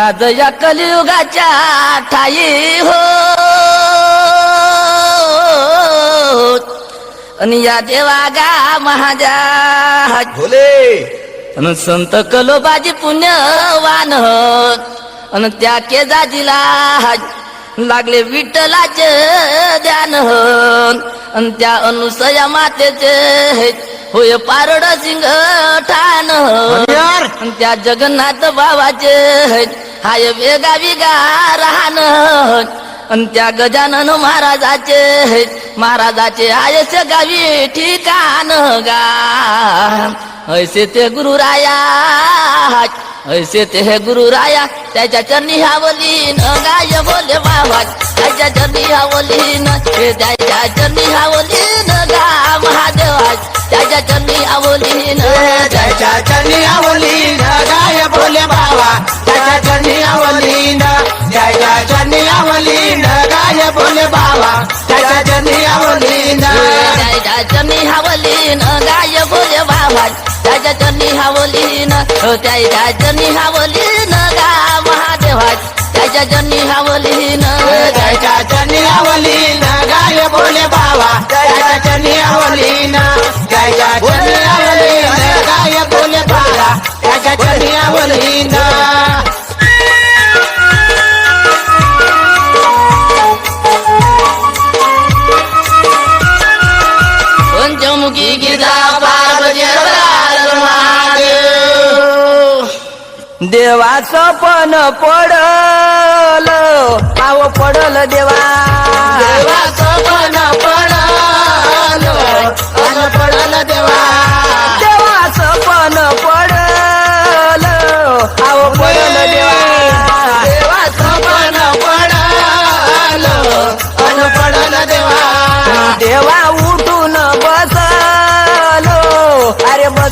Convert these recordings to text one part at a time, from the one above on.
याद या कलियुगाच्या ठाई हो. आणि या देवागा महाजा. भोले. अन संत कलोबाजी पुण्यवान अन त्या केजाजीला लागले विठ्ठलाचे ध्यान अन त्या अनुसया मातेचे होय पारड सिंग ठाण अन त्या जगन्नाथ बाबाचे हाय वेगा वेगा राहण अन त्या गजानन महाराजाचे महाराजाचे आयस गावी ठिकाण गा. ऐसे ते गुरुराया ऐसे ते हे गुरुराया त्याच्या चरणी हावली न गाय बोले बाबा त्याच्या चरणी हावली न त्याच्या चरणी हावली न गा महादेवा त्याच्या चरणी हावली त्याच्या चरणी आवली न त्याच्या गाय बोले बाबा त्याच्या चरणी हावली न हो त्याच्या चरणी हावली न गा महादेवा त्याच्या चरणी हावली न त्याच्या चरणी आवली न गाय भोले बाबा त्याच्या चरणी आवली की गीता पार्वती महादेव देवाचं पण पडल पाव पडल देवा.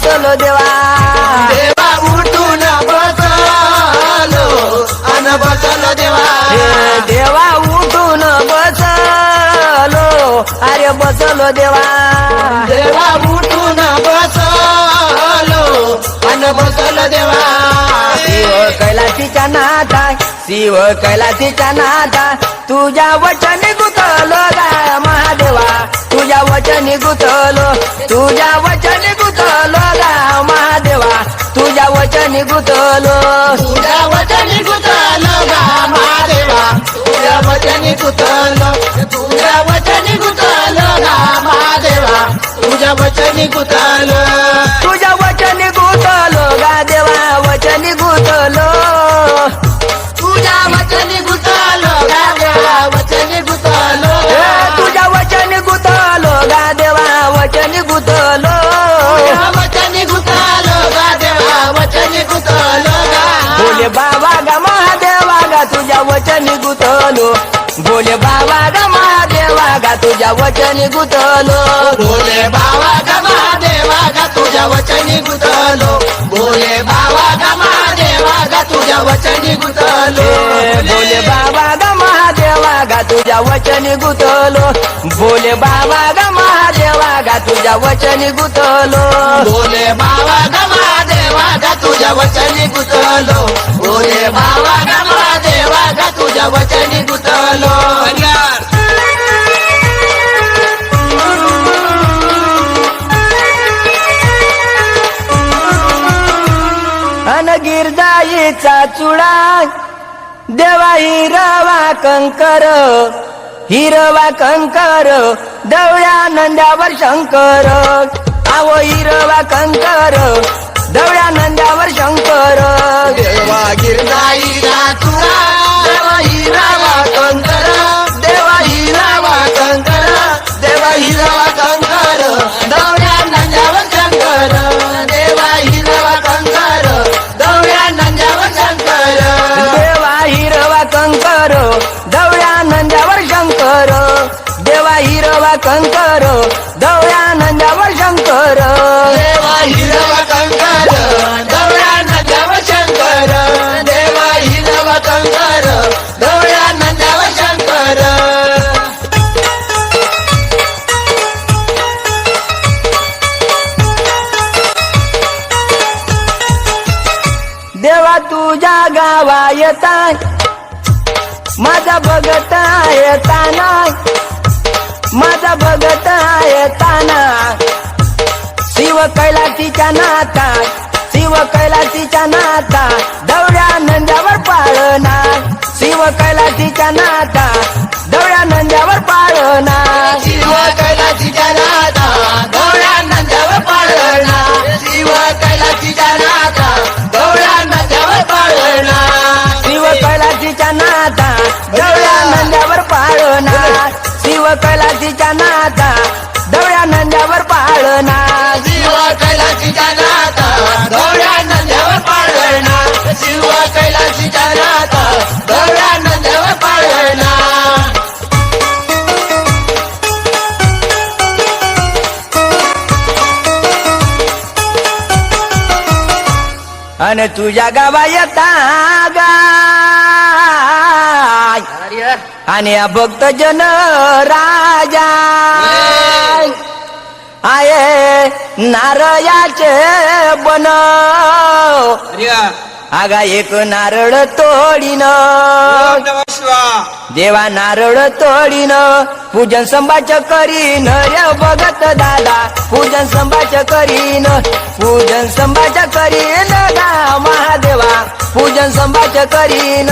बसलो देवा. देवा उठून बसलो. अन बसल देवा. देवा उठून बसलो. अरे बसलो देवा. देवा उठून बसलो. अन बसल देवा. शिव कैलासीच्या नाथा शिव कैलासीच्या नाथा तुझ्या वचनी गुतलो गा. तुझ्या वचनी गुतलो तुझ्या वचनी गुतलो गा महादेवा तुझ्या वचनी गुतलो. तुझ्या वचनी गुतलो गा महादेवा तुझ्या वचनी गुतलो तुझ्या वचनी गुतलो गा महादेवा तुझ्या वचनी गुतलो. गुतलो. बोले बाबा ग महादेवा गा तुझ्या वचनी गुतलो. बोले बाबा ग महादेवा गा तुझ्या वचनी गुतलो. बोले बाबा ग महादेवा गा तुझ्या वचनी गुतलो. हे बोले बाबा ग महादेवा गा तुझ्या वचनी गुतलो. बोले बाबा ग महादेवा गा तुझ्या वचनी गुतलो. बोले बाबा ग महादेवा गा तुझ्या वचनी गुतलो. बोले बाबा गा तुझ्या वचनी गुतलो. अनगिरदाईचा चुडा देवा हिरवा कंकर हिरवा कंकर दवळ्या नंद्यावर शंकर. आवो हिरवा कंकर दवळ्या नंद्यावर शंकर. कंकर दवळ्या नंद्यावर शंकर. देवा हिरवा कंकर दौड्या नंजावर शंकर. देवा हिरवा कंकर दौड्या नंजावर शंकर. देवा तुझ्या गावा येताय. माझा बघत येताना माझा भगत येताना शिव कैलासीच्या नाता शिव कैलासीच्या नाता दौड्या नंद्यावर पाळणा शिव कैलासीच्या नाता दौड्या नंद्यावर पाळणा शिव कैलासीच्या नाता आणि तुझ्या गावा येता गाय आणि हा भक्त जन राजा आहे नारयाचे बन आगा एक नारळ तोडीन देवा नारळ तोडीन पूजन संभाच करीन रे बघत दादा. पूजन संभाच करीन पूजन संभाच करीन गा महादेवा. पूजन संभाच करीन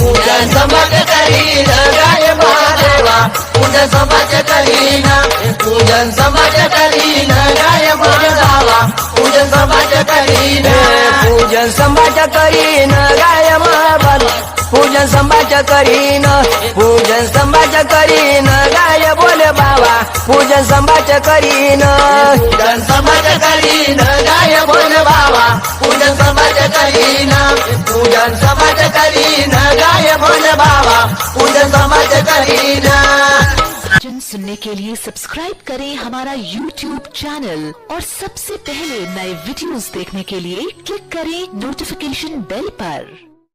पूजन संभाच करीन गाय महादेवा. पूजन संभाच करीन पूजन संभाच करीन गाय महादेवा. पूजन संभाच करीन पूजन संभाच्या करीन गाय महाबल. पूजन संभाच्या करीन पूजन संभाच्या करीन गाय बोले बाबा. पूजन संभाच्या करीन. पूजन संभाच्या करीन गाय बोले बाबा. पूजन संभाच्या करीन पूजन संभाच्या करीन गाय बोले बाबा. पूजन संभाच्या करीन. सुनने के लिए सब्सक्राइब करें हमारा यूट्यूब चैनल और सबसे पहले नए वीडियोस देखने के लिए क्लिक करें नोटिफिकेशन बेल पर।